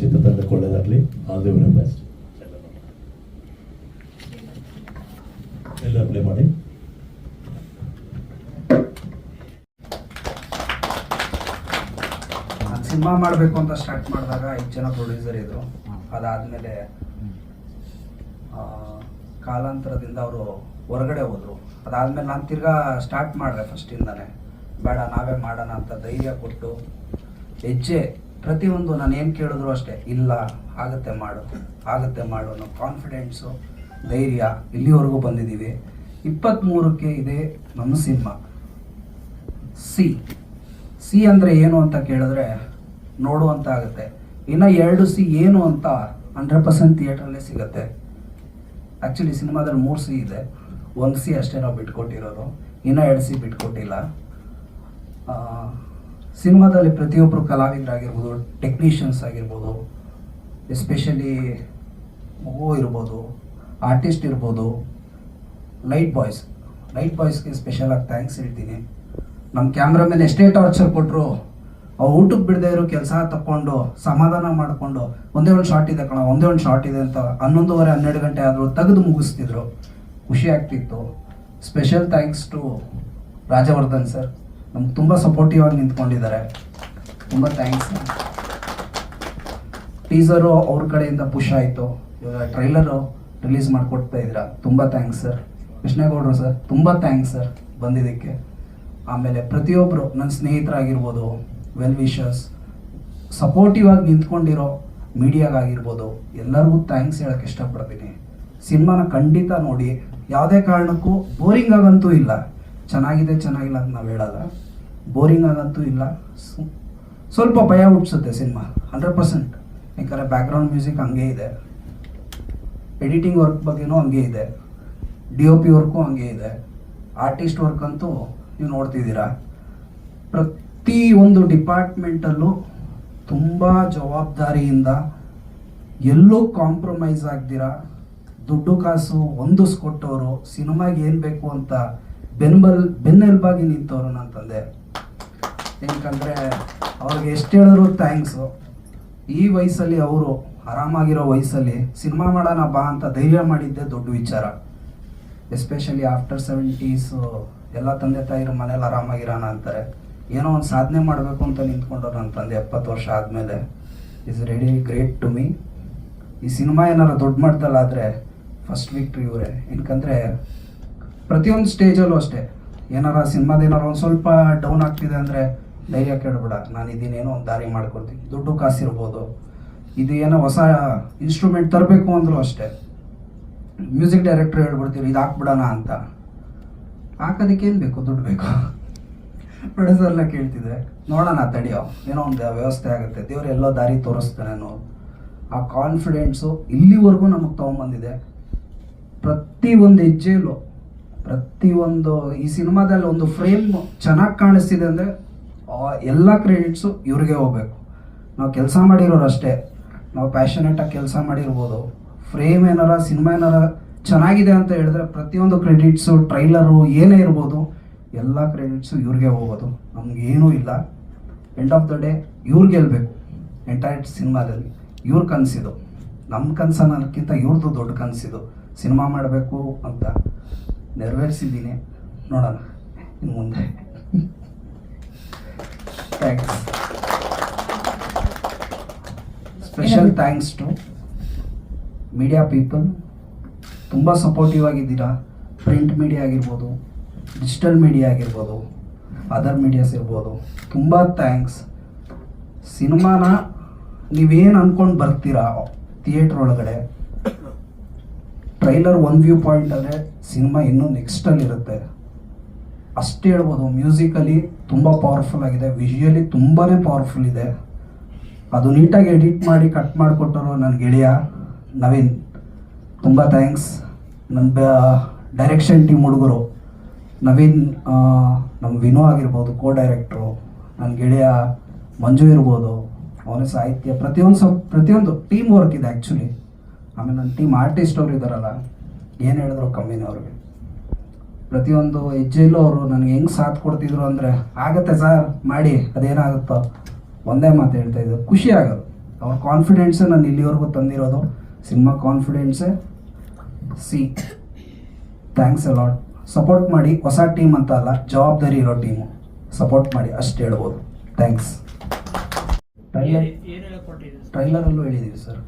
ಚಿತ್ರತಂಡಕ್ಕೆ ಒಳ್ಳೇದಾಗಲಿ all the very best. ಎಲ್ಲ ಮಾಡಿ. ಸಿನಿಮಾ ಮಾಡಬೇಕು ಅಂತ ಸ್ಟಾರ್ಟ್ ಮಾಡಿದಾಗ ಐದು ಜನ ಪ್ರೊಡ್ಯೂಸರ್ ಇದ್ರು. ಅದಾದಮೇಲೆ ಕಾಲಾಂತರದಿಂದ ಅವರು ಹೊರಗಡೆ ಹೋದರು. ಅದಾದಮೇಲೆ ನಾನು ತಿರ್ಗಾ ಸ್ಟಾರ್ಟ್ ಮಾಡಿದೆ ಫಸ್ಟಿಂದಾನೆ ಬೇಡ, ನಾವೇ ಮಾಡೋಣ ಅಂತ ಧೈರ್ಯ ಕೊಟ್ಟು, ಹೆಜ್ಜೆ ಪ್ರತಿಯೊಂದು ನಾನು ಏನು ಕೇಳಿದ್ರು ಅಷ್ಟೇ, ಇಲ್ಲ, ಆಗತ್ತೆ ಮಾಡು ಆಗತ್ತೆ ಮಾಡು ಅನ್ನೋ ಕಾನ್ಫಿಡೆನ್ಸು ಧೈರ್ಯ ಇಲ್ಲಿವರೆಗೂ ಬಂದಿದ್ದೀವಿ ಇಪ್ಪತ್ತ್ಮೂರಕ್ಕೆ ಇದೆ ನಮ್ಮ ಸಿನಿಮಾ ಸಿ ಸಿ ಅಂದರೆ ಏನು ಅಂತ ಕೇಳಿದ್ರೆ ನೋಡುವಂತ ಆಗುತ್ತೆ. ಇನ್ನು ಎರಡು ಸಿ ಏನು ಅಂತ ಹಂಡ್ರೆಡ್ ಪರ್ಸೆಂಟ್ ಥಿಯೇಟ್ರಲ್ಲೇ ಸಿಗುತ್ತೆ. ಆ್ಯಕ್ಚುಲಿ ಸಿನಿಮಾದಲ್ಲಿ ಮೂರು ಸಿ ಇದೆ. ಒಂದು ಸಿ ಅಷ್ಟೇ ನಾವು ಬಿಟ್ಕೊಟ್ಟಿರೋದು. ಇನ್ನೂ ಎರಡು ಸಿ ಬಿಟ್ಕೊಟ್ಟಿಲ್ಲ. ಸಿನಿಮಾದಲ್ಲಿ ಪ್ರತಿಯೊಬ್ಬರು ಕಲಾವಿದರಾಗಿರ್ಬೋದು ಟೆಕ್ನಿಷಿಯನ್ಸ್ ಆಗಿರ್ಬೋದು ಎಸ್ಪೆಷಲಿ ಮಗು ಇರ್ಬೋದು ಆರ್ಟಿಸ್ಟ್ ಇರ್ಬೋದು ಲೈಟ್ ಬಾಯ್ಸ್ ಲೈಟ್ ಬಾಯ್ಸ್ಗೆ ಸ್ಪೆಷಲಾಗಿ ಥ್ಯಾಂಕ್ಸ್ ಹೇಳ್ತೀನಿ. ನಮ್ಮ ಕ್ಯಾಮ್ರಾಮನ್ ಎಷ್ಟೇ ಟಾರ್ಚರ್ ಕೊಟ್ಟರು ಅವ್ರು ಊಟಕ್ಕೆ ಬಿಡದೆ ಇರೋ ಕೆಲಸ ತಕ್ಕೊಂಡು ಸಮಾಧಾನ ಮಾಡಿಕೊಂಡು, ಒಂದೇ ಒಂದು ಶಾರ್ಟ್ ಇದೆ ಕಣ, ಒಂದೇ ಒಂದು ಶಾರ್ಟ್ ಇದೆ ಅಂತ ಹನ್ನೊಂದುವರೆ, ಹನ್ನೆರಡು ಗಂಟೆ ಆದರೂ ತೆಗೆದು ಮುಗಿಸ್ತಿದ್ರು. ಖುಷಿ ಆಗ್ತಿತ್ತು. Special thanks to Rajavardhan sir ನಮ್ಗೆ ತುಂಬ ಸಪೋರ್ಟಿವ್ ಆಗಿ ನಿಂತ್ಕೊಂಡಿದ್ದಾರೆ. ತುಂಬ ಥ್ಯಾಂಕ್ಸ್ ಟೀಸರು ಅವ್ರ ಕಡೆಯಿಂದ ಪುಷ್ ಆಯಿತು. ಇವಾಗ ಟ್ರೈಲರು ರಿಲೀಸ್ ಮಾಡಿಕೊಡ್ತಾ ಇದ್ದೀರಾ? ತುಂಬ ಥ್ಯಾಂಕ್ಸ್ ಸರ್ ಕೃಷ್ಣೇಗೌಡರು ಸರ್ ತುಂಬ ಥ್ಯಾಂಕ್ಸ್ ಸರ್ ಬಂದಿದ್ದಕ್ಕೆ. ಆಮೇಲೆ ಪ್ರತಿಯೊಬ್ಬರು ನನ್ನ ಸ್ನೇಹಿತರಾಗಿರ್ಬೋದು ವೆಲ್ ವಿಷಸ್ ಸಪೋರ್ಟಿವ್ ಆಗಿ ನಿಂತ್ಕೊಂಡಿರೋ ಮೀಡಿಯಾಗಾಗಿರ್ಬೋದು, ಎಲ್ಲರಿಗೂ ಥ್ಯಾಂಕ್ಸ್ ಹೇಳಕ್ಕೆ ಇಷ್ಟಪಡ್ತೀನಿ. ಸಿನಿಮಾನ ಖಂಡಿತ ನೋಡಿ. ಯಾವುದೇ ಕಾರಣಕ್ಕೂ ಬೋರಿಂಗ್ ಆಗಂತೂ ಇಲ್ಲ. ಚೆನ್ನಾಗಿದೆ, ಚೆನ್ನಾಗಿಲ್ಲ ಅಂತ ನಾವು ಹೇಳಲ್ಲ. ಬೋರಿಂಗ್ ಆಗಂತೂ ಇಲ್ಲ. ಸ್ವಲ್ಪ ಭಯ ಹುಟ್ಟಿಸುತ್ತೆ ಸಿನಿಮಾ ಹಂಡ್ರೆಡ್ ಪರ್ಸೆಂಟ್ ಯಾಕಂದರೆ ಬ್ಯಾಕ್ಗ್ರೌಂಡ್ ಮ್ಯೂಸಿಕ್ ಹಂಗೆ ಇದೆ. ಎಡಿಟಿಂಗ್ ವರ್ಕ್ ಬಗ್ಗೆನೂ ಹಂಗೆ ಇದೆ. ಡಿ ಒ ಪಿ ವರ್ಕು ಹಂಗೆ ಇದೆ. ಆರ್ಟಿಸ್ಟ್ ವರ್ಕ್ ಅಂತೂ ನೀವು ನೋಡ್ತಿದ್ದೀರಾ. ಪ್ರತಿ ಒಂದು ಡಿಪಾರ್ಟ್ಮೆಂಟಲ್ಲೂ ತುಂಬ ಜವಾಬ್ದಾರಿಯಿಂದ ಎಲ್ಲೂ ಕಾಂಪ್ರಮೈಸ್ ಆಗ್ದಿರಾ. ದುಡ್ಡು ಕಾಸು ಹೊಂದಿಸ್ಕೊಟ್ಟವರು ಸಿನಿಮಾಗೆ ಏನು ಬೇಕು ಅಂತ ಬೆನ್ಬಲ್, ಬೆನ್ನೆಲುಬಾಗಿ ನಿಂತವರು ನನ್ನ ತಂದೆ ಏನಕ್ಕಂದರೆ ಅವ್ರಿಗೆ ಎಷ್ಟು ಹೇಳಿದ್ರು ಥ್ಯಾಂಕ್ಸು ಈ ವಯಸ್ಸಲ್ಲಿ ಅವರು, ಆರಾಮಾಗಿರೋ ವಯಸ್ಸಲ್ಲಿ ಸಿನಿಮಾ ಮಾಡೋಣ ಬಾ ಅಂತ ಧೈರ್ಯ ಮಾಡಿದ್ದೆ ದೊಡ್ಡ ವಿಚಾರ. ಎಸ್ಪೆಷಲಿ ಆಫ್ಟರ್ ಸೆವೆಂಟೀಸು ಎಲ್ಲ ತಂದೆ ತಾಯಿರು ಮನೇಲಿ ಆರಾಮಾಗಿರೋಣ ಅಂತಾರೆ. ಏನೋ ಒಂದು ಸಾಧನೆ ಮಾಡಬೇಕು ಅಂತ ನಿಂತ್ಕೊಂಡವ್ರು ನನ್ನ ತಂದೆ ಎಪ್ಪತ್ತು ವರ್ಷ ಆದಮೇಲೆ. Is ready great to me ಈ ಸಿನಿಮಾ ಏನಾರು ದೊಡ್ಡ ಮಟ್ಟದಲ್ಲಾದರೆ ಫಸ್ಟ್ ವಿಕ್ಟ್ರಿ ಇವರೇ. ಏನಕ್ಕಂದರೆ ಪ್ರತಿಯೊಂದು ಸ್ಟೇಜಲ್ಲೂ ಅಷ್ಟೇ. ಏನಾರ ಸಿನಿಮಾದ ಏನಾರ ಒಂದು ಸ್ವಲ್ಪ ಡೌನ್ ಆಗ್ತಿದೆ ಅಂದರೆ ಧೈರ್ಯ ಕೇಳಬೇಡ ನಾನು ಇದನ್ನೇನೋ ಒಂದು ದಾರಿ ಮಾಡ್ಕೊಡ್ತೀನಿ. ದುಡ್ಡು ಕಾಸಿರ್ಬೋದು. ಇದು ಏನೋ ಹೊಸ ಇನ್ಸ್ಟ್ರೂಮೆಂಟ್ ತರಬೇಕು ಅಂದರೂ ಅಷ್ಟೇ. ಮ್ಯೂಸಿಕ್ ಡೈರೆಕ್ಟ್ರ್ ಹೇಳ್ಬಿಡ್ತೀವಿ, ಇದು ಹಾಕ್ಬಿಡೋಣ ಅಂತ. ಹಾಕೋದಕ್ಕೆ ಏನು ಬೇಕು? ದುಡ್ಡು ಬೇಕು. ಪ್ರೊಡ್ಯೂಸರ್ನ ಕೇಳ್ತಿದ್ರೆ, ನೋಡೋಣ, ತಡಿಯೋ. ಏನೋ ಒಂದು ವ್ಯವಸ್ಥೆ ಆಗುತ್ತೆ. ದೇವ್ರು ಎಲ್ಲೋ ದಾರಿ ತೋರಿಸ್ತಾನೆ ಅನ್ನೋ ಆ ಕಾನ್ಫಿಡೆನ್ಸು ಇಲ್ಲಿವರೆಗೂ ನಮಗೆ ತೊಗೊಂಬಂದಿದೆ. ಪ್ರತಿ ಒಂದು ಹೆಜ್ಜೆಯಲ್ಲೂ ಪ್ರತಿಯೊಂದು ಈ ಸಿನಿಮಾದಲ್ಲಿ ಒಂದು ಫ್ರೇಮ್ ಚೆನ್ನಾಗಿ ಕಾಣಿಸ್ತಿದೆ ಅಂದರೆ ಎಲ್ಲ ಕ್ರೆಡಿಟ್ಸು ಇವ್ರಿಗೆ ಹೋಗ್ಬೇಕು. ನಾವು ಕೆಲಸ ಮಾಡಿರೋರು ಅಷ್ಟೇ. ನಾವು ಪ್ಯಾಷನೇಟಾಗಿ ಕೆಲಸ ಮಾಡಿರ್ಬೋದು. ಫ್ರೇಮ್ ಏನಾರ, ಸಿನಿಮಾ ಏನಾರ ಚೆನ್ನಾಗಿದೆ ಅಂತ ಹೇಳಿದ್ರೆ ಪ್ರತಿಯೊಂದು ಕ್ರೆಡಿಟ್ಸು ಟ್ರೈಲರು ಏನೇ ಇರ್ಬೋದು, ಎಲ್ಲ ಕ್ರೆಡಿಟ್ಸು ಇವ್ರಿಗೆ ಹೋಗೋದು. ನಮಗೇನೂ ಇಲ್ಲ. ಎಂಡ್ ಆಫ್ ದ ಡೇ ಇವ್ರು ಗೆಲ್ಲಬೇಕು ಎಂಟೈರ್ ಸಿನಿಮಾದಲ್ಲಿ. ಇವ್ರ ಕನಸಿದು. ನಮ್ಮ ಕನಸು ಅನ್ನೋದಕ್ಕಿಂತ ಇವ್ರದ್ದು ದೊಡ್ಡ ಕನಸಿದು. ಸಿನಿಮಾ ಮಾಡಬೇಕು ಅಂತ. ನೆರವೇರಿಸಿದ್ದೀನಿ. ನೋಡೋಣ ಇನ್ನು ಮುಂದೆ. Thanks special thanks to media people ತುಂಬ ಸಪೋರ್ಟಿವ್ ಆಗಿದ್ದೀರಾ? ಪ್ರಿಂಟ್ ಮೀಡಿಯಾ ಆಗಿರ್ಬೋದು ಡಿಜಿಟಲ್ ಮೀಡಿಯಾ ಆಗಿರ್ಬೋದು ಅದರ್ ಮೀಡಿಯಾಸ್ ಇರ್ಬೋದು. ತುಂಬ ಥ್ಯಾಂಕ್ಸ್ ಸಿನಿಮಾನ ನೀವೇನು ಅಂದ್ಕೊಂಡು ಬರ್ತೀರಾ? ಥಿಯೇಟ್ರ್ ಒಳಗಡೆ. ಟ್ರೈಲರ್ ಒನ್ ವ್ಯೂ ಪಾಯಿಂಟ್ ಅಂದರೆ ಸಿನಿಮಾ ಇನ್ನೂ ನೆಕ್ಸ್ಟಲ್ಲಿ ಇರುತ್ತೆ. ಅಷ್ಟು ಹೇಳ್ಬೋದು ಮ್ಯೂಸಿಕಲಿ ತುಂಬ ಪವರ್ಫುಲ್ ಆಗಿದೆ ವಿಜುವಲಿ ತುಂಬಾ ಪವರ್ಫುಲ್ ಇದೆ. ಅದು ನೀಟಾಗಿ ಎಡಿಟ್ ಮಾಡಿ ಕಟ್ ಮಾಡಿಕೊಟ್ಟರು ನನ್ನ ಗೆಳೆಯ ನವೀನ್. ತುಂಬ ಥ್ಯಾಂಕ್ಸ್ ನನ್ನ ಡೈರೆಕ್ಷನ್ ಟೀಮ್ ಹುಡುಗರು. ನವೀನ್ ನಮ್ಮ ವಿನೋ ಆಗಿರ್ಬೋದು ಕೋ ಡೈರೆಕ್ಟ್ರು ನನ್ನ ಗೆಳೆಯ ಮಂಜು ಇರ್ಬೋದು. ಅವನ ಸಾಹಿತ್ಯ ಪ್ರತಿಯೊಂದು ಪ್ರತಿಯೊಂದು ಟೀಮ್ ವರ್ಕ್ ಇದೆ ಆ್ಯಕ್ಚುಲಿ ಆಮೇಲೆ ನನ್ನ ಟೀಮ್ ಆರ್ಟಿಸ್ಟ್ ಅವ್ರು ಇದ್ದಾರಲ್ಲ ಏನು ಹೇಳಿದ್ರು ಕಮ್ಮಿನೇ ಅವ್ರಿಗೆ. ಪ್ರತಿಯೊಂದು ಹೆಜ್ಜೆಯಲ್ಲೂ ಅವರು ನನಗೆ ಹೆಂಗೆ ಸಾಥ್ ಕೊಡ್ತಿದ್ರು ಅಂದರೆ ಆಗತ್ತೆ ಸರ್ ಮಾಡಿ ಅದೇನಾಗುತ್ತೋ. ಒಂದೇ ಮಾತು ಹೇಳ್ತಾ ಇದ್ರು ಖುಷಿ ಆಗೋದು. ಅವ್ರ ಕಾನ್ಫಿಡೆನ್ಸೇ ನಾನು ಇಲ್ಲಿವರೆಗೂ ತಂದಿರೋದು. ಸಿನಿಮಾ ಕಾನ್ಫಿಡೆನ್ಸೇ ಸಿ ಥ್ಯಾಂಕ್ಸ್ ಅಲಾಟ್ ಸಪೋರ್ಟ್ ಮಾಡಿ ಹೊಸ ಟೀಮ್ ಅಂತ ಅಲ್ಲ ಜವಾಬ್ದಾರಿ ಇರೋ ಟೀಮು ಸಪೋರ್ಟ್ ಮಾಡಿ ಅಷ್ಟು ಹೇಳ್ಬೋದು. ಥ್ಯಾಂಕ್ಸ್ ಟ್ರೈಲರ್ ಟ್ರೈಲರಲ್ಲೂ ಹೇಳಿದ್ದೀವಿ ಸರ್.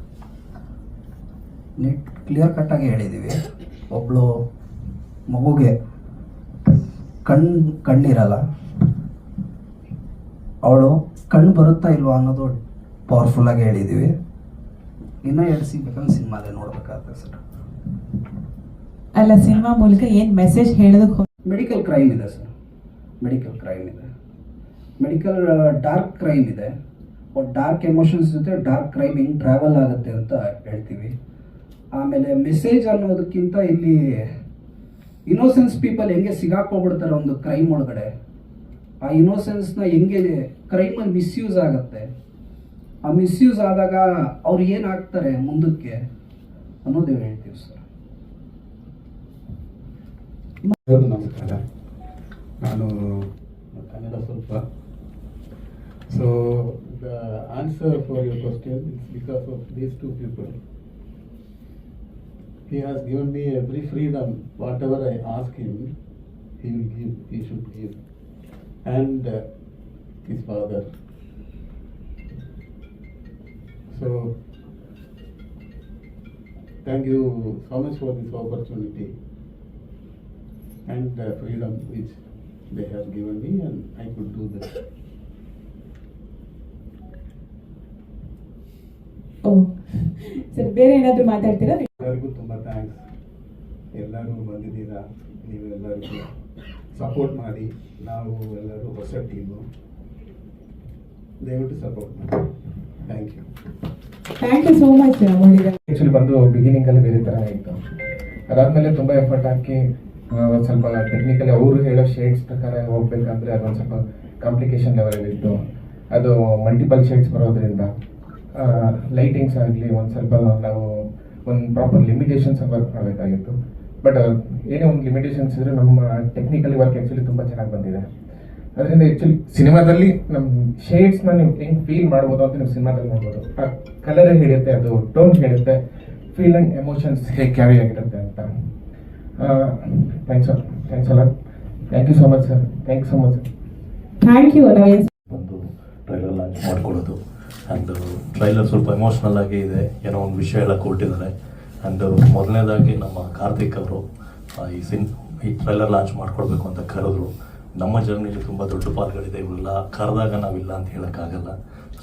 ನೀಟ್ ಕ್ಲಿಯರ್ ಕಟ್ಟಾಗಿ ಹೇಳಿದ್ದೀವಿ ಒಬ್ಬಳು ಮಗುಗೆ ಕಣ್ ಕಣ್ಣಿರಲ್ಲ. ಅವಳು ಕಣ್ಣು ಬರುತ್ತಾ ಇಲ್ವಾ ಅನ್ನೋದು ಪವರ್ಫುಲ್ಲಾಗಿ ಹೇಳಿದ್ದೀವಿ ಇನ್ನೂ ಎರಡು ಸಿಗ್ಬೇಕಂದ್ರೆ ಸಿನಿಮಾದ ನೋಡ್ಬೇಕಾಗ್ತದೆ ಸರ್. ಅಲ್ಲ ಸಿನಿಮಾ ಮೂಲಕ ಏನು ಮೆಸೇಜ್ ಹೇಳೋದಕ್ಕೆ ಮೆಡಿಕಲ್ ಕ್ರೈಮ್ ಇದೆ ಸರ್. ಮೆಡಿಕಲ್ ಕ್ರೈಮ್ ಇದೆ. ಮೆಡಿಕಲ್ ಡಾರ್ಕ್ ಕ್ರೈಮ್ ಇದೆ. ಡಾರ್ಕ್ ಎಮೋಷನ್ಸ್ ಜೊತೆ ಡಾರ್ಕ್ ಕ್ರೈಮ್ ಹೆಂಗೆ ಟ್ರಾವೆಲ್ ಆಗುತ್ತೆ ಅಂತ ಹೇಳ್ತೀವಿ. ಆಮೇಲೆ ಮೆಸೇಜ್ ಅನ್ನೋದಕ್ಕಿಂತ ಇಲ್ಲಿ ಇನ್ನೋಸೆನ್ಸ್ ಪೀಪಲ್ ಹೆಂಗೆ ಸಿಗಾಕೋಗ್ಬಿಡ್ತಾರೆ ಒಂದು ಕ್ರೈಮ್ ಒಳಗಡೆ? ಆ ಇನ್ನೋಸೆನ್ಸ್ನ ಹೆಂಗೆ ಕ್ರೈಮಲ್ಲಿ ಮಿಸ್ಯೂಸ್ ಆಗುತ್ತೆ? ಆ ಮಿಸ್ಯೂಸ್ ಆದಾಗ ಅವ್ರು ಏನಾಗ್ತಾರೆ ಮುಂದಕ್ಕೆ ಅನ್ನೋದೇ ಹೇಳ್ತೀವಿ ಸರ್. ನಮಸ್ಕಾರ ನಾನು ಕನ್ನಡ ಸ್ವಲ್ಪ. So the answer for your question it's because of these two people he has given me every freedom whatever i ask him he will give he should give and uh, his father so thank you so much for this opportunity and the freedom which they have given me and I could do this. O sir ಬೇರೆ ಏನಾದ್ರು ಮಾತಾಡ್ತೀರಾ ಎಲ್ಲರಿಗೂ ತುಂಬ thanks ಎಲ್ಲರೂ ಬಂದಿದ್ದೀರಾ ನೀವೆಲ್ಲರಿಗೂ support ಮಾಡಿ. ನಾವು ಎಲ್ಲರೂ ಹೊಸ ಟೀಮು ದಯವಿಟ್ಟು ಸಪೋರ್ಟ್ ಮಾಡಿ. Thank you thank you so much actually ಬಂದು ಬಿಗಿನಿಂಗಲ್ಲಿ ಬೇರೆ ಥರ ಇತ್ತು. ಅದಾದಮೇಲೆ ತುಂಬ ಎಫರ್ಟ್ ಹಾಕಿ ಸ್ವಲ್ಪ ಟೆಕ್ನಿಕಲಿ ಅವರು ಹೇಳೋ ಶೇಡ್ಸ್ ಪ್ರಕಾರ ಹೋಗ್ಬೇಕಂದ್ರೆ ಅದೊಂದು ಸ್ವಲ್ಪ ಕಾಂಪ್ಲಿಕೇಶನ್ ಲೆವೆಲ್ ಇತ್ತು. ಅದು ಮಲ್ಟಿಪಲ್ ಶೇಡ್ಸ್ ಬರೋದ್ರಿಂದ ಲೈಟಿಂಗ್ಸ್ ಆಗಲಿ ಒಂದು ಸ್ವಲ್ಪ ನಾವು ಒಂದು ಪ್ರಾಪರ್ ಲಿಮಿಟೇಷನ್ಸ್ ವರ್ಕ್ ಮಾಡಬೇಕಾಗಿತ್ತು. ಬಟ್ ಏನೇ ಒಂದು ಲಿಮಿಟೇಷನ್ಸ್ ಇದ್ರೆ ನಮ್ಮ ಟೆಕ್ನಿಕಲಿ ವರ್ಕ್ ಆ್ಯಕ್ಚುಲಿ ತುಂಬ ಚೆನ್ನಾಗಿ ಬಂದಿದೆ. ಅದರಿಂದ ಆ್ಯಕ್ಚುಲಿ ಸಿನಿಮಾದಲ್ಲಿ ನಮ್ಮ ಶೇಡ್ಸ್ನ ನೀವು ಹೆಂಗೆ ಫೀಲ್ ಮಾಡ್ಬೋದು ಅಂತ ನೀವು ಸಿನಿಮಾದಲ್ಲಿ ನೋಡ್ಬೋದು. ಆ ಕಲರ್ ಹೇಳುತ್ತೆ ಅದು ಟೋನ್ ಹೇಳುತ್ತೆ ಫೀಲ್ ಆ್ಯಂಡ್ ಎಮೋಷನ್ಸ್ ಹೇಗೆ ಕ್ಯಾರಿ ಆಗಿರುತ್ತೆ ಅಂತ. ಥ್ಯಾಂಕ್ಸ್ ಥ್ಯಾಂಕ್ಸ್ ಅಲ್ಲ thank you so much sir thank you so much sir thank you sir ಒಂದು ಟ್ರೈಲರ್ ಲಾಂಚ್ ಮಾಡಿಕೊಡೋದು. ಆ್ಯಂಡ್ ಟ್ರೈಲರ್ ಸ್ವಲ್ಪ ಎಮೋಷ್ನಲ್ ಆಗಿ ಇದೆ. ಏನೋ ಒಂದು ವಿಷಯ ಎಲ್ಲ ಕೊಟ್ಟಿದ್ದಾರೆ. ಆ್ಯಂಡ್ ಮೊದಲನೇದಾಗಿ ನಮ್ಮ ಕಾರ್ತಿಕ್ ಅವರು ಈ ಸಿನ್, ಈ ಟ್ರೈಲರ್ ಲಾಂಚ್ ಮಾಡ್ಕೊಡ್ಬೇಕು ಅಂತ ಕರೆದ್ರು. ನಮ್ಮ ಜರ್ನಿಲಿ ತುಂಬ ದೊಡ್ಡ ಪಾಲ್ಗಳಿದೆ. ಇವೆಲ್ಲ ಕರೆದಾಗ ನಾವಿಲ್ಲ ಅಂತ ಹೇಳೋಕ್ಕಾಗಲ್ಲ.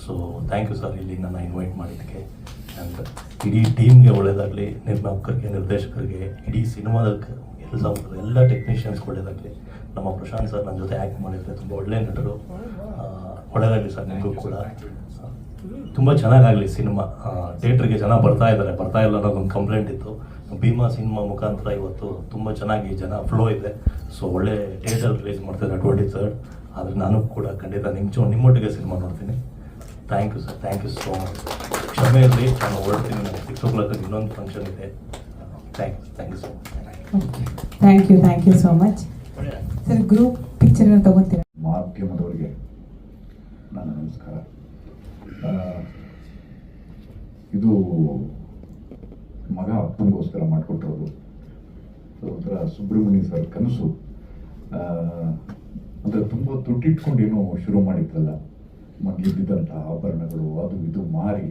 ಸೊ ಥ್ಯಾಂಕ್ ಯು ಸರ್ ಇಲ್ಲಿ ನನ್ನ ಇನ್ವೈಟ್ ಮಾಡಿದ್ದಕ್ಕೆ. ಆ್ಯಂಡ್ ಇಡೀ ಟೀಮ್ಗೆ ಒಳ್ಳೆಯದಾಗಲಿ ನಿರ್ಮಾಪಕರಿಗೆ, ನಿರ್ದೇಶಕರಿಗೆ, ಇಡೀ ಸಿನಿಮಾದ ಕೆಲಸ ಎಲ್ಲ ಟೆಕ್ನಿಷಿಯನ್ಸ್ ಒಳ್ಳೆಯದಾಗಲಿ ನಮ್ಮ ಪ್ರಶಾಂತ್ ಸರ್ ನನ್ನ ಜೊತೆ ಆ್ಯಕ್ಟ್ ಮಾಡಿದರೆ ತುಂಬ ಒಳ್ಳೆಯ ನಟರು. ಒಳ್ಳೆಯದಾಗಲಿ ಸರ್ ನಿಮಗೂ ಕೂಡ. ತುಂಬ ಚೆನ್ನಾಗಾಗಲಿ ಸಿನಿಮಾ. ಥಿಯೇಟ್ರಿಗೆ ಜನ ಬರ್ತಾ ಇದ್ದಾರೆ. ಬರ್ತಾ ಇಲ್ಲ ಅನ್ನೋದೊಂದು ಕಂಪ್ಲೇಂಟ್ ಇತ್ತು. ಭೀಮಾ ಸಿನಿಮಾ ಮುಖಾಂತರ ಇವತ್ತು ತುಂಬ ಚೆನ್ನಾಗಿ ಜನ ಫ್ಲೋ ಇದೆ. ಸೊ ಒಳ್ಳೆ ಥಿಯೇಟರ್ ರಿಲೀಸ್ ಮಾಡ್ತಿದ್ದಾರೆ ಟ್ವೆಂಟಿ ಥರ್ಡ್ ಆದರೆ ನಾನು ಕೂಡ ಖಂಡಿತ ನಿಮ್ಮ ನಿಮ್ಮೊಟ್ಟಿಗೆ ಸಿನಿಮಾ ನೋಡ್ತೀನಿ. Thank you sir thank you so much ಕ್ಷಮೆ ಇರಲಿ ನಾನು ಹೊರಡ್ತೀನಿ. ನನಗೆ ಸಿಕ್ಸ್ ಓ ಕ್ಲಾಕ್ ಇನ್ನೊಂದು ಫಂಕ್ಷನ್ ಇದೆ. Thank you thank you so much thank you thank you so much sir group picture ತಗೋತೀರಾ? ಮಾಧ್ಯಮದವರಿಗೆ ನನ್ನ ನಮಸ್ಕಾರ. ಇದು ಮಗ ಅಪ್ಪನಿಗೋಸ್ಕರ ಮಾಡಿಕೊಟ್ಟಿರೋದು. ಒಂಥರ ಸುಬ್ರಹ್ಮಣ್ಯ ಸರ್ ಕನಸು. ಅಂದರೆ ತುಂಬ ದುಡ್ಡಿಟ್ಕೊಂಡೇನು ಶುರು ಮಾಡಿದ್ರಲ್ಲ ಮಗಲಿದ್ದಂಥ ಆಭರಣಗಳು, ಅದು ಇದು ಮಾರಿ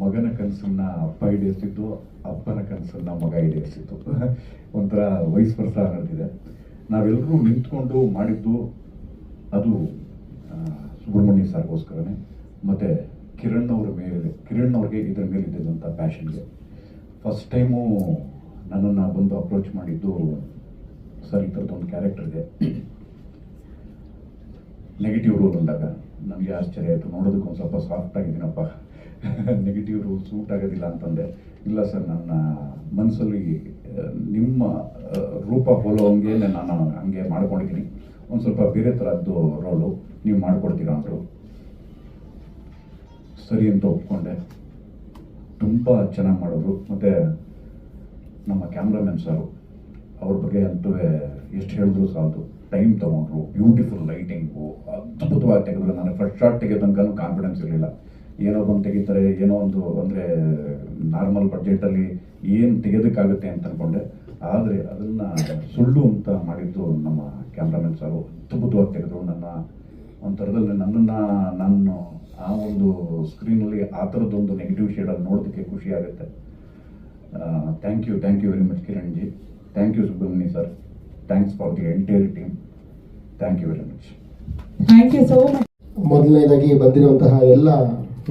ಮಗನ ಕನಸನ್ನ ಅಪ್ಪ ಈಡೇರಿಸಿದ್ದು, ಅಪ್ಪನ ಕನಸನ್ನ ಮಗ ಈಡೇರಿಸಿದ್ದು. ಒಂಥರ ವಯಸ್ಸು ವರ್ಷ ನಡೆದಿದೆ. ನಾವೆಲ್ಲರೂ ನಿಂತ್ಕೊಂಡು ಮಾಡಿದ್ದು ಅದು ಸುಬ್ರಹ್ಮಣ್ಯ ಸರ್ಗೋಸ್ಕರನೇ. ಮತ್ತು ಕಿರಣ್ ಅವರ ಮೇಲೆ ಕಿರಣ್ ಅವ್ರಿಗೆ ಇದರ ಮೇಲೆ ಇದ್ದಂಥ ಪ್ಯಾಷನ್ಗೆ ಫಸ್ಟ್ ಟೈಮು ನನ್ನನ್ನು ಬಂದು ಅಪ್ರೋಚ್ ಮಾಡಿದ್ದು ಸರ್ ಈ ಥರದ್ದೊಂದು ಇದೆ ನೆಗೆಟಿವ್ ರೋಲ್ ಅಂದಾಗ ನನಗೆ ಆಶ್ಚರ್ಯ ಆಯಿತು. ನೋಡೋದಕ್ಕೆ ಒಂದು ಸ್ವಲ್ಪ ಸಾಫ್ಟ್ ಆಗಿದ್ದೀನಪ್ಪ. ನೆಗೆಟಿವ್ ರೋಲ್ ಸೂಟ್ ಆಗೋದಿಲ್ಲ ಅಂತಂದೆ. ಇಲ್ಲ ಸರ್, ನನ್ನ ಮನಸ್ಸಲ್ಲಿ ನಿಮ್ಮ ರೂಪ ರೂಪ ಹೋಲೋಂಗೆ ನಾನು ಹಂಗೆ ಮಾಡ್ಕೊಂಡಿದ್ದೀನಿ. ಒಂದು ಸ್ವಲ್ಪ ಬೇರೆ ಥರದ್ದು ರೋಲು ನೀವು ಮಾಡ್ಕೊಡ್ತೀರ ಅಂದರು. ಸರಿ ಅಂತ ಒಪ್ಕೊಂಡೆ. ತುಂಬ ಚೆನ್ನಾಗಿ ಮಾಡಿದ್ರು. ಮತ್ತು ನಮ್ಮ ಕ್ಯಾಮ್ರಾಮ್ಯಾನ್ ಸರು, ಅವ್ರ ಬಗ್ಗೆ ಅಂತೂ ಎಷ್ಟು ಹೇಳಿದ್ರು ಸಾಲದು. ಟೈಮ್ ತೊಗೊಂಡ್ರು ಬ್ಯೂಟಿಫುಲ್ ಲೈಟಿಂಗು ಅದ್ಭುತವಾಗಿ ತೆಗೆದ್ರು. ನಾನು ಫಸ್ಟ್ ಶಾಟ್ ತೆಗೆದಂಕನೂ ಕಾನ್ಫಿಡೆನ್ಸ್ ಇರಲಿಲ್ಲ. ಏನೋ ಬಂದು ತೆಗಿತಾರೆ, ಏನೋ ಒಂದು ಅಂದರೆ ನಾರ್ಮಲ್ ಬಡ್ಜೆಟಲ್ಲಿ ಏನು ತೆಗೆಯೋದಕ್ಕಾಗುತ್ತೆ ಅಂತ ಅಂದ್ಕೊಂಡೆ ಆದರೆ ಅದನ್ನು ಸುಳ್ಳು ಅಂತ ಮಾಡಿದ್ದು ನಮ್ಮ ಕ್ಯಾಮ್ರಾಮನ್ ಸರು ಅದ್ಭುತವಾಗಿ ತೆಗೆದ್ರು. ನನ್ನ ಒಂಥರದಲ್ಲಿ ನನ್ನನ್ನು ನಾನು ಆ ಒಂದು ಸ್ಕ್ರೀನಲ್ಲಿ ಆ ಥರದ್ದೊಂದು ನೆಗೆಟಿವ್ ಶೇಡಲ್ಲಿ ನೋಡೋದಕ್ಕೆ ಖುಷಿ ಆಗುತ್ತೆ. Thank you thank you very much Kiran ji. Thank you Subrahmanya sir thanks for the entire team thank you very much thank you so much ಮೊದಲನೇದಾಗಿ ಬಂದಿರುವಂತಹ ಎಲ್ಲ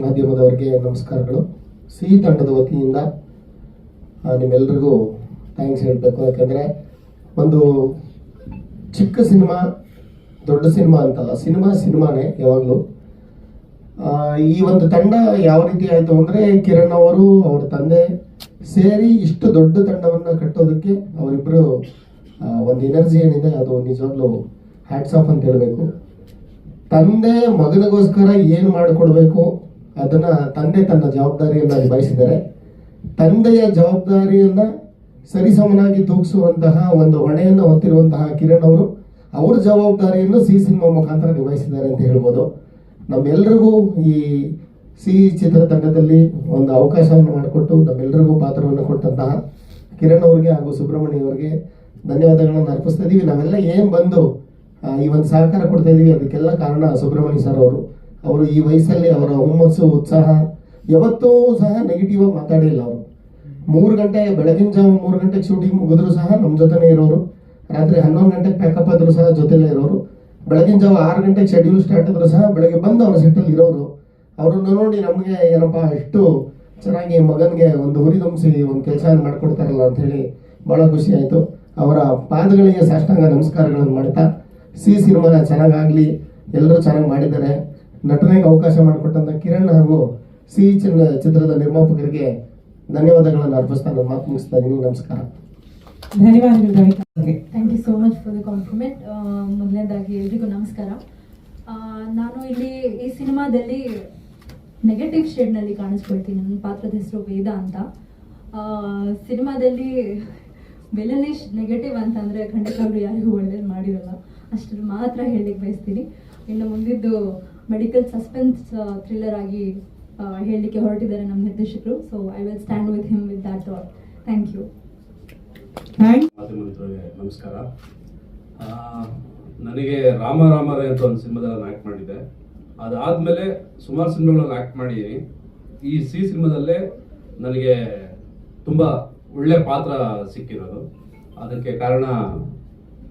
ಮಾಧ್ಯಮದವರಿಗೆ ನಮಸ್ಕಾರಗಳು. ಸಿ ತಂಡದ ವತಿಯಿಂದ ನಿಮ್ಮೆಲ್ಲರಿಗೂ ಥ್ಯಾಂಕ್ಸ್ ಹೇಳಬೇಕು. ಯಾಕಂದರೆ ಒಂದು ಚಿಕ್ಕ ಸಿನಿಮಾ ದೊಡ್ಡ ಸಿನಿಮಾ ಅಂತಲ್ಲ ಸಿನಿಮಾ ಸಿನಿಮಾನೇ ಯಾವಾಗಲೂ ಈ ಒಂದು ತಂಡ ಯಾವ ರೀತಿ ಆಯಿತು ಅಂದರೆ ಕಿರಣ್ ಅವರು, ಅವ್ರ ತಂದೆ ಸೇರಿ ಇಷ್ಟು ದೊಡ್ಡ ತಂಡವನ್ನು ಕಟ್ಟೋದಕ್ಕೆ ಅವರಿಬ್ಬರು ಒಂದು ಎನರ್ಜಿ ಏನಿದೆ, ಅದು ನಿಜವಾಗ್ಲೂ ಹ್ಯಾಟ್ಸ್ ಆಫ್ ಅಂತ ಹೇಳಬೇಕು. ತಂದೆ ಮಗನಿಗೋಸ್ಕರ ಏನು ಮಾಡಿಕೊಡ್ಬೇಕು ಅದನ್ನ ತಂದೆ ತನ್ನ ಜವಾಬ್ದಾರಿಯನ್ನ ನಿಭಾಯಿಸಿದ್ದಾರೆ. ತಂದೆಯ ಜವಾಬ್ದಾರಿಯನ್ನ ಸರಿಸಮನಾಗಿ ತೂಗಿಸುವಂತಹ ಒಂದು ಹೊಣೆಯನ್ನು ಹೊತ್ತಿರುವಂತಹ ಕಿರಣ್ ಅವರು, ಅವ್ರ ಜವಾಬ್ದಾರಿಯನ್ನು ಸಿ ಸಿನಿಮಾ ಮುಖಾಂತರ ನಿಭಾಯಿಸಿದ್ದಾರೆ ಅಂತ ಹೇಳ್ಬೋದು. ನಮ್ಮೆಲ್ರಿಗೂ ಈ ಸಿ ಚಿತ್ರತಂಡದಲ್ಲಿ ಒಂದು ಅವಕಾಶವನ್ನು ಮಾಡಿಕೊಟ್ಟು ನಮ್ಮೆಲ್ರಿಗೂ ಪಾತ್ರವನ್ನು ಕೊಟ್ಟಂತಹ ಕಿರಣ್ ಅವರಿಗೆ ಹಾಗೂ ಸುಬ್ರಹ್ಮಣ್ಯ ಅವರಿಗೆ ಧನ್ಯವಾದಗಳನ್ನು ಅರ್ಪಿಸ್ತಾ ಇದೀವಿ. ನಾವೆಲ್ಲ ಏನು ಬಂದು ಈ ಒಂದು ಸಹಕಾರ ಕೊಡ್ತಾ ಇದೀವಿ, ಅದಕ್ಕೆಲ್ಲ ಕಾರಣ ಸುಬ್ರಹ್ಮಣ್ಯ ಸರ್ ಅವರು. ಅವರು ಈ ವಯಸ್ಸಲ್ಲಿ ಅವರ ಹುಮ್ಮಸ್ಸು, ಉತ್ಸಾಹ, ಯಾವತ್ತೂ ಸಹ ನೆಗೆಟಿವ್ ಆಗಿ ಮಾತಾಡಿಲ್ಲ ಅವರು. ಮೂರು ಗಂಟೆ ಬೆಳಗಿನ ಜಾವ ಮೂರು ಗಂಟೆಗೆ ಶೂಟಿಂಗ್ ಮುಗಿದ್ರು ಸಹ ನಮ್ಮ ಜೊತೆನೇ ಇರೋರು. ರಾತ್ರಿ ಹನ್ನೊಂದು ಗಂಟೆಗೆ ಪ್ಯಾಕಪ್ ಆದರೂ ಸಹ ಜೊತೆಲೇ ಇರೋರು. ಬೆಳಗಿನ ಜಾವ ಆರು ಗಂಟೆಗೆ ಶೆಡ್ಯೂಲ್ ಸ್ಟಾರ್ಟ್ ಆದರೂ ಸಹ ಬೆಳಗ್ಗೆ ಬಂದು ಅವ್ರ ಸೆಟ್ಟಲ್ಲಿ ಇರೋರು, ಅವರನ್ನು ನೋಡಿ ನಮಗೆ ಏನಪ್ಪ ಎಷ್ಟು ಚೆನ್ನಾಗಿ ಮಗನಿಗೆ ಒಂದು ಹುರಿದುಂಬಿಸಿ ಒಂದು ಕೆಲಸ ಮಾಡಿಕೊಡ್ತಾರಲ್ಲ ಅಂತ ಹೇಳಿ ಬಹಳ ಖುಷಿ ಆಯಿತು. ಅವರ ಪಾದಗಳಿಗೆ ಸಾಷ್ಟಾಂಗ ನಮಸ್ಕಾರಗಳನ್ನು ಮಾಡ್ತಾ, ಸಿ ಸಿನಿಮಾ ಚೆನ್ನಾಗಾಗಲಿ, ಎಲ್ಲರೂ ಚೆನ್ನಾಗಿ ಮಾಡಿದ್ದಾರೆ. ನಟನೆಗೆ ಅವಕಾಶ ಮಾಡಿಕೊಟ್ಟಂಥ ಕಿರಣ್ ಹಾಗೂ ಸಿ ಚಿತ್ರದ ನಿರ್ಮಾಪಕರಿಗೆ ಧನ್ಯವಾದಗಳನ್ನು ಅರ್ಪಿಸ್ತಾ ನನ್ನ ಮಾತು ಮುಗಿಸ್ತಾ ಇದ್ದೀನಿ ನಮಸ್ಕಾರ. Thank you so much for the compliment ಮೊದಲನೇದಾಗಿ ಎಲ್ರಿಗೂ ನಮಸ್ಕಾರ. ನಾನು ಇಲ್ಲಿ ಈ ಸಿನಿಮಾದಲ್ಲಿ ನೆಗೆಟಿವ್ ಶೇಡ್ನಲ್ಲಿ ಕಾಣಿಸ್ಕೊಳ್ತೀನಿ. ನನ್ನ ಪಾತ್ರದ ಹೆಸರು ವೇದ ಅಂತ. ಸಿನಿಮಾದಲ್ಲಿ ಬೆಲನೇಶ್ ನೆಗೆಟಿವ್ ಅಂತಂದರೆ ಖಂಡಿತವಾಗ್ಲೂ ಯಾರಿಗೂ ಒಳ್ಳೇದು ಮಾಡಿರಲ್ಲ. ಅಷ್ಟರ ಮಾತ್ರ ಹೇಳಲಿಕ್ಕೆ ಬಯಸ್ತೀನಿ. ಇನ್ನು ಮುಂದಿದ್ದು ಮೆಡಿಕಲ್ ಸಸ್ಪೆನ್ಸ್ ಥ್ರಿಲ್ಲರ್ ಆಗಿ ಹೇಳಲಿಕ್ಕೆ ಹೊರಟಿದ್ದಾರೆ ನಮ್ಮ ನಿರ್ದೇಶಕರು. So I will stand with him with that thank you ಮಿತ್ರರಿಗೆ ನಮಸ್ಕಾರ. ನನಗೆ ರಾಮ ರಾಮರೇ ಅಂತ ಒಂದು ಸಿನಿಮಾದಲ್ಲಿ ನಾನು ಆ್ಯಕ್ಟ್ ಮಾಡಿದ್ದೆ. ಅದಾದಮೇಲೆ ಸುಮಾರು ಸಿನಿಮಾಗಳಲ್ಲಿ ಆ್ಯಕ್ಟ್ ಮಾಡಿದ್ದೀನಿ ಈ ಸಿ ಸಿನಿಮಾದಲ್ಲೇ ನನಗೆ ತುಂಬ ಒಳ್ಳೆ ಪಾತ್ರ ಸಿಕ್ಕಿರೋದು. ಅದಕ್ಕೆ ಕಾರಣ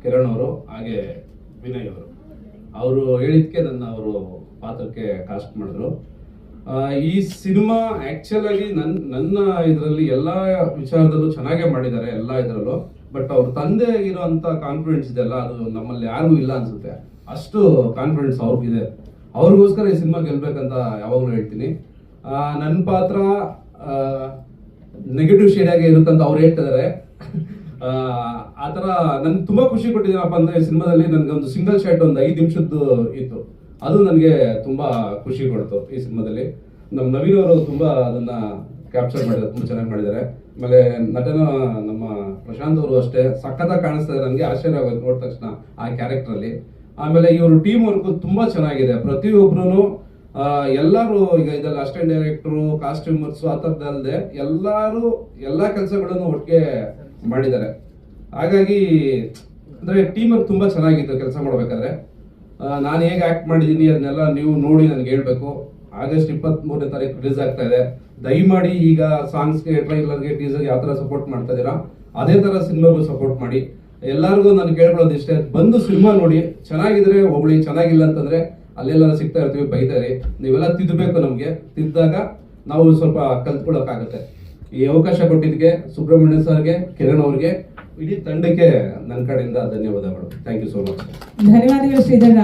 ಕಿರಣ್ ಅವರು, ಹಾಗೆ ವಿನಯ್ ಅವರು. ಅವರು ಹೇಳಿದ್ಕೆ ನನ್ನ ಅವರು ಪಾತ್ರಕ್ಕೆ ಕಾಸ್ಟ್ ಮಾಡಿದ್ರು. ಈ ಸಿನಿಮಾ ಆಕ್ಚುಲ್ ಆಗಿ ನನ್ ನನ್ನ ಇದರಲ್ಲಿ ಎಲ್ಲ ವಿಚಾರದಲ್ಲೂ ಚೆನ್ನಾಗೇ ಮಾಡಿದ್ದಾರೆ ಎಲ್ಲ ಇದರಲ್ಲೂ. ಬಟ್ ಅವ್ರ ತಂದೆ ಇರೋಂಥ ಕಾನ್ಫಿಡೆನ್ಸ್ ಇದೆಲ್ಲ ಅದು ನಮ್ಮಲ್ಲಿ ಯಾರಿಗೂ ಇಲ್ಲ ಅನ್ಸುತ್ತೆ. ಅಷ್ಟು ಕಾನ್ಫಿಡೆನ್ಸ್ ಅವ್ರಿಗಿದೆ ಅವ್ರಿಗೋಸ್ಕರ ಈ ಸಿನಿಮಾ ಗೆಲ್ಬೇಕಂತ ಯಾವಾಗಲೂ ಹೇಳ್ತೀನಿ. ನನ್ನ ಪಾತ್ರ ನೆಗೆಟಿವ್ ಶೇಡ್ ಆಗಿ ಇರುತ್ತಂತ ಅವ್ರು ಹೇಳ್ತಿದ್ದಾರೆ ಆ, ಥರ ನನ್ಗೆ ತುಂಬಾ ಖುಷಿ ಕೊಟ್ಟಿದ್ದೀನಪ್ಪ ಅಂದರೆ ಈ ಸಿನಿಮಾದಲ್ಲಿ ನನಗೆ ಒಂದು ಸಿಂಗಲ್ ಶಾಟ್ ಒಂದು ಐದು ನಿಮಿಷದ್ದು ಇತ್ತು. ಅದು ನನಗೆ ತುಂಬ ಖುಷಿ ಕೊಡ್ತು ಈ ಸಿನಿಮಾದಲ್ಲಿ. ನಮ್ಮ ನವೀನ್ ಅವರು ತುಂಬ ಅದನ್ನ ಕ್ಯಾಪ್ಚರ್ ಮಾಡಿದ್ದಾರೆ, ತುಂಬ ಚೆನ್ನಾಗಿ ಮಾಡಿದ್ದಾರೆ. ಆಮೇಲೆ ನಟನ ನಮ್ಮ ಪ್ರಶಾಂತ್ ಅವರು ಅಷ್ಟೇ, ಸಖತ್ತಾಗಿ ಕಾಣಿಸ್ತಾರೆ ನನಗೆ ಆಶ್ಚರ್ಯ ಆಗೋದು ನೋಡಿದ ತಕ್ಷಣ ಆ ಕ್ಯಾರೆಕ್ಟ್ರಲ್ಲಿ ಆಮೇಲೆ ಇವರು ಟೀಮ್ ವರ್ಕ್ ತುಂಬ ಚೆನ್ನಾಗಿದೆ. ಪ್ರತಿಯೊಬ್ಬರೂ ಎಲ್ಲರೂ ಈಗ ಇದರಲ್ಲಿ ಅಸ್ಟೆಂಟ್ ಡೈರೆಕ್ಟ್ರು ಕಾಸ್ಟ್ಯೂಮರ್ಸ್ ಆ ಥರದ್ದಲ್ಲದೆ ಎಲ್ಲರೂ ಎಲ್ಲಾ ಕೆಲಸಗಳನ್ನು ಒಟ್ಟಿಗೆ ಮಾಡಿದ್ದಾರೆ. ಹಾಗಾಗಿ, ಅಂದ್ರೆ ಟೀಮ್ ವರ್ಕ್ ತುಂಬಾ ಚೆನ್ನಾಗಿತ್ತು ಕೆಲಸ ಮಾಡ್ಬೇಕಾದ್ರೆ. ನಾನು ಹೇಗೆ ಆಕ್ಟ್ ಮಾಡಿದ್ದೀನಿ ಅದನ್ನೆಲ್ಲ ನೀವು ನೋಡಿ ನನಗೆ ಹೇಳ್ಬೇಕು. ಆಗಸ್ಟ್ ಇಪ್ಪತ್ತ್ ಮೂರನೇ ತಾರೀಕು ರಿಲೀಸ್ ಆಗ್ತಾ ಇದೆ. ದಯಮಾಡಿ ಈಗ ಸಾಂಗ್ಸ್ಗೆ ಟ್ರೈಲರ್ಗೆ ಟೀಸರ್ಗೆ ಯಾವ ಥರ ಸಪೋರ್ಟ್ ಮಾಡ್ತಾ ಇದ್ದೀರಾ? ಅದೇ ಥರ ಸಿನಿಮಾಗೂ ಸಪೋರ್ಟ್ ಮಾಡಿ. ಎಲ್ಲರಿಗೂ ನಾನು ಕೇಳ್ಕೊಳ್ಳೋದು ಇಷ್ಟೇ, ಬಂದು ಸಿನಿಮಾ ನೋಡಿ. ಚೆನ್ನಾಗಿದ್ರೆ ಹೋಗ್ಲಿ, ಚೆನ್ನಾಗಿಲ್ಲ ಅಂತಂದ್ರೆ ಅಲ್ಲೆಲ್ಲ ಸಿಗ್ತಾ ಇರ್ತೀವಿ ಬೈತಾರೆ ನೀವೆಲ್ಲ ತಿದ್ದಬೇಕು ನಮಗೆ. ತಿದ್ದಾಗ ನಾವು ಸ್ವಲ್ಪ ಕಲ್ತ್ಕೊಳ್ಳೋಕ್ಕಾಗುತ್ತೆ ಈ ಅವಕಾಶ ಕೊಟ್ಟಿದ್ದಕ್ಕೆ, ಸುಬ್ರಹ್ಮಣ್ಯ ಸರ್ಗೆ, ಕಿರಣ್ ಅವ್ರಿಗೆ, ಇಡೀ ತಂಡಕ್ಕೆ ನನ್ನ ಕಡೆಯಿಂದ ಧನ್ಯವಾದಗಳು. ಥ್ಯಾಂಕ್ ಯು ಸೋ ಮಚ್ ಧನ್ಯವಾದಗಳು ಶ್ರೀಧರ್.